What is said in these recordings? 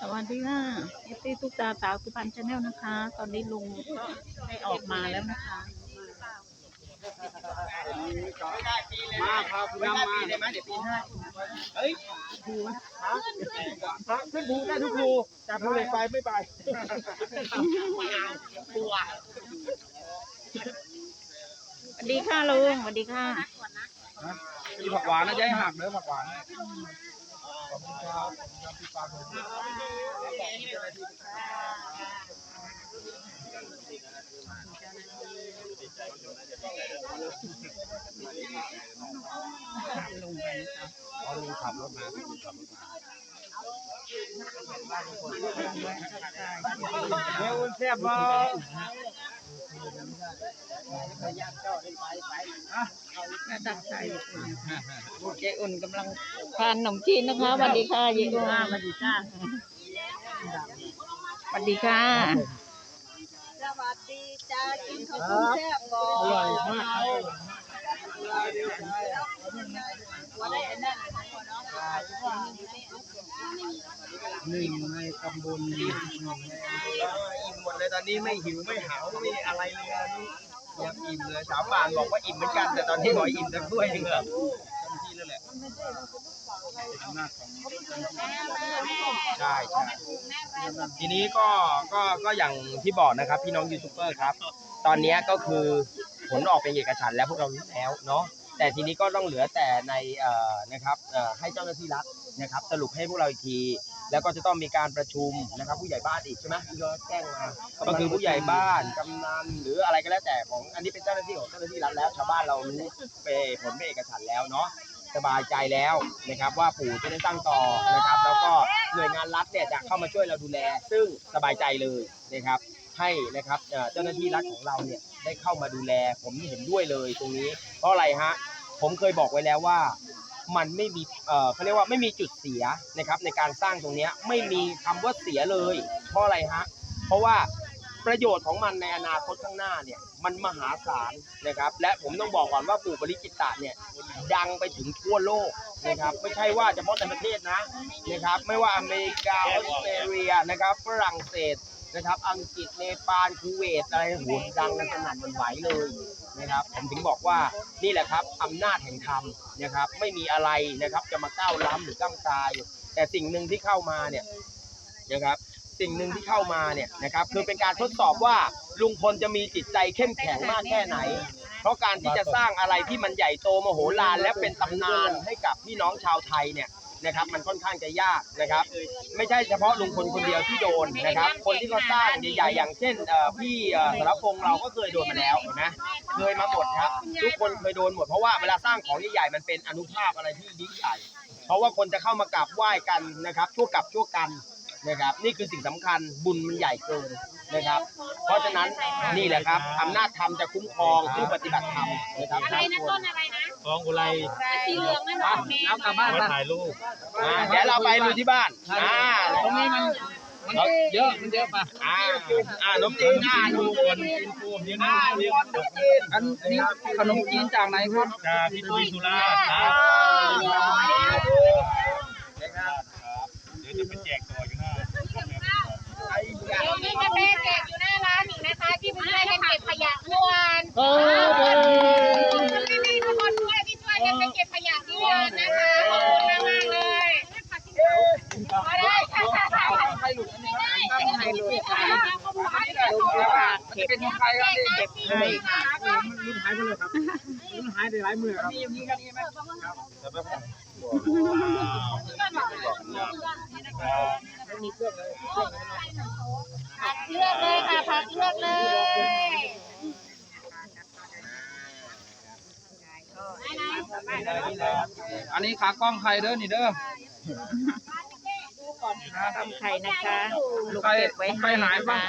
สวัสดีค่ะเอฟซีทุกตาสาวสุพรรณชาแนลนะคะ ตอนนี้ลุงก็ได้ออกมาแล้วนะคะ มาครับคุณน้ำมาได้ไหมเดี๋ยวปีหน้าเฮ้ยภูไหมฮะฮะขึ้นภูได้ทุกภูแต่ภูเหล็กไฟไม่ไปสวัสดีค่ะลุงสวัสดีค่ะมีผักหวานนะจะให้หักเนื้อผักหวาน ขอบคุณครับพี่ปาล์มลุงไปนะคะเอาลุงขับรถมาเดี๋ยวอุ่นแซ่บบ่ ตักใจเจอุ่นกำลังทานขนมจีนนะคะสวัสดีค่ะเจอุ่นสวัสดีค่ะสวัสดีค่ะสวัสดีจ้ากินข้าวต้มแซ่บบ่อร่อยมาก ว่าได้อันนั้นเลยนะพ่อเนาะ หนึ่งในตำบลหนึ่งในอิ่มหมดเลยตอนนี้ไม่หิวไม่หาวไม่อะไรเลยตอนนี้ยังอิ่มเลยสาวป่านบอกว่าอิ่มเหมือนกัน แต่ตอนนี้บอกอิ่มทั้งถ้วยนึงเหรอที่แล้วแหละอำนาจของใช่ใช่ทีนี้ก็ก็ก็อย่างที่บอกนะครับ พี่น้องยูทูบเบอร์ครับ ตอนนี้ก็คือผลออกเป็นเอกฉันท์แล้วพวกเรารู้แล้วเนาะแต่ทีนี้ก็ต้องเหลือแต่ในเอ่อนะครับเอ่อให้เจ้าหน้าที่รัฐนะครับ สรุปให้พวกเราอีกที แล้วก็จะต้องมีการประชุมนะครับ ผู้ใหญ่บ้านอีกใช่ไหมที่เขาแจ้งมาก็คือผู้ใหญ่บ้านกำนันหรืออะไรก็แล้วแต่ของอันนี้เป็นเจ้าหน้าที่ของเจ้าหน้าที่รัฐแล้ว ชาวบ้านเรารู้เป็นผลเป็นเอกฉันท์แล้วเนาะสบายใจแล้วนะครับว่าปู่จะได้ตั้งต่อนะครับ แล้วก็หน่วยงานรัฐเนี่ยจะเข้ามาช่วยเราดูแล ซึ่งสบายใจเลยนะครับ ให้นะครับเอ่อเจ้าหน้าที่รัฐของเราเนี่ยได้เข้ามาดูแล ผมเห็นด้วยเลยตรงนี้เพราะอะไรฮะผมเคยบอกไว้แล้วว่า มันไม่มีเอ่อเขาเรียกว่าไม่มีจุดเสียนะครับในการสร้างตรงนี้ไม่มีคำว่าเสียเลย เพราะอะไรฮะเพราะว่าประโยชน์ของมันในอนาคตข้างหน้าเนี่ยมันมหาศาลนะครับและผมต้องบอกก่อนว่าปู่ปริจิตตะเนี่ยดังไปถึงทั่วโลกนะครับไม่ใช่ว่าเฉพาะในประเทศนะนะครับไม่ว่าอเมริกาออสเตรเลียนะครับฝรั่งเศส นะครับ อังกฤษเนปาลคูเวตอะไรโหมดังกันสนั่นมันไหวเลยนะครับ ผมถึงบอกว่านี่แหละครับอำนาจแห่งธรรมนะครับ ไม่มีอะไรนะครับจะมาก้าวล้ำหรือก้าวกาย แต่สิ่งหนึ่งที่เข้ามาเนี่ยนะครับสิ่งหนึ่งที่เข้ามาเนี่ยนะครับคือเป็นการทดสอบว่าลุงพลจะมีจิตใจเข้มแข็งมากแค่ไหน เพราะการที่จะสร้างอะไรที่มันใหญ่โตมโหฬารและเป็นตำนานให้กับพี่น้องชาวไทยเนี่ย นะครับ มันค่อนข้างจะยากนะครับ ไม่ใช่เฉพาะลุงพลคนเดียวที่โดนนะครับ คนที่เขาสร้างใหญ่ๆอย่างเช่นเอ่อพี่เอ่อสารพงษ์เราก็เคยโดนมาแล้วเห็นะเคยมาหมดครับ ทุกคนเคยโดนหมดเพราะว่าเวลาสร้างของใหญ่ๆมันเป็นอนุภาพอะไรที่ยิ่งใหญ่เพราะว่าคนจะเข้ามากราบไหว้กันนะครับ ชั่วกับชั่วกันนะครับ นี่คือสิ่งสำคัญบุญมันใหญ่เกินนะครับ เพราะฉะนั้นนี่แหละครับอำนาจธรรมจะคุ้มครองผู้ปฏิบัติธรรมนะครับ อะไรนะต้นอะไรนะ ทองอุไรสีเหลืองนั่นหรอแม่แล้วกลับบ้านมาถ่ายรูปอ่าเดี๋ยวเราไปดูที่บ้านอ่าตรงนี้มันมันเยอะมันเยอะป่ะอ่าอ่านมจีนอ่าดูคนกินฟูมเยอะนะอ่าเยอะนมจีนอันนี้ขนมจีนจากไหนครับจากพี่ตุ้ยสุราษฎร์คอ่ารับนะครับเดี๋ยวจะไปแจกต่ออยู่หน้าไอ้ยาเดี๋ยวมีกาแฟแจกอยู่หน้าร้านอีกนะคะที่เพิ่งช่วยกันเก็บขยะเมื่อวาน โอ้โห ขอบคุณพี่ๆทุกคนด้วยที่ช่วยกันไปเก็บขยะเมื่อวานนะคะขอบคุณมากมากๆเลยมาได้ค่ะค่ะค่ะ ให้หลุดอันนี้ครับ ให้เลยค่ะขอบคุณค่ะ เก็บเป็นของใครครับเก็บ ให้ค่ะรุ่นหายไปเลยครับรุ่นหายไปหลายมือครับมีอย่างนี้กันนี้ไหมพักเลือกเลยค่ะพักเลือกเลยอันนี้ขากล้องใครเด้อนี่เด้อทำไข่นะคะลุงใครเก็บไว้ใครให้หายนะบ้าง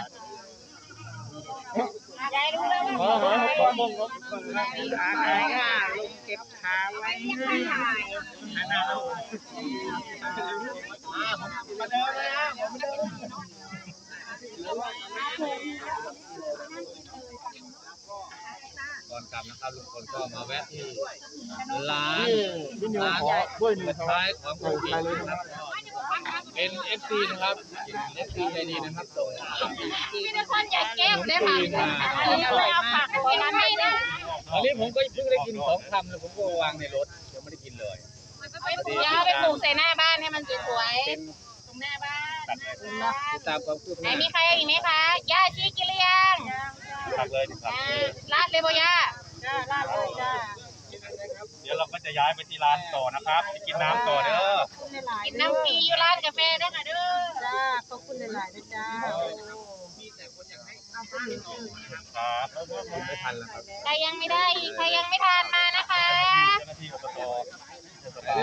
คะยายรู้แล้วว่าผมผมผมขาหายค่ะลุงเก็บขาไว้ให้มาเดินเลยนะผมเดินก่อนกลับนะครับลุงพลก็มาแวะที่ร้านร้านขอด้วยหนึ่งสุดท้ายของโควิดนะครับ เป็น FC นะครับ FC ใจดีนะครับส่งพี่ทุกคนอยากแก้วได้ค่ะอันนี้เอาผักตัวนั้นให้นะอันนี้ผมก็เพิ่งได้กินสองคำแล้วผมก็วางในรถยังไม่ได้กินเลยยาไปปลูกใส่หน้าบ้านให้มันสวยๆตรงหน้าบ้านตัดเลยตามความคืบหไหนน้ามีใครอีกไหมคะย่าชี้กินหรือยังตัดเลยครับอ่าลาดเลยบ่ย่าจ้าลาดเลยจ้าเดี๋ยวเราก็จะย้ายไปที่ร้านต่อนะครับไปกินน้ำต่อเด้อกินน้ำฟรีอยู่ร้านกาแฟด้วยค่ะเด้อจ้าขอบคุณหลายๆนะจ้าครับผมไม่ทันแล้วครับใครยังไม่ได้อีกใครยังไม่ทานมานะคะ เจ้าหน้าที่อบตเทศบาล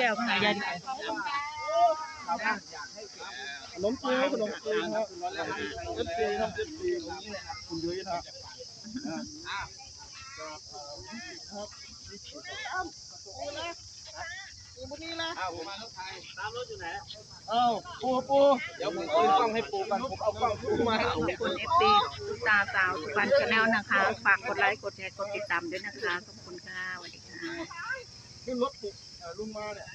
แล้วค่ะยันขนมจีนขนมจีนครับเอฟซีครับเอฟซีตรงนี้เนี่ยคุณยุ้ยครับ อ้าวปูปูเดี๋ยวผมเอากล้องให้ปูกันผมเอากล้องปูมาให้ขอบคุณเอฟซีตาสาวสุพรรณชาแนลนะคะ ฝากกดไลค์กดแชร์กดติดตามด้วยนะคะขอบคุณค่ะสวัสดีค่ะขึ้นรถปูลุงมาเนี่ย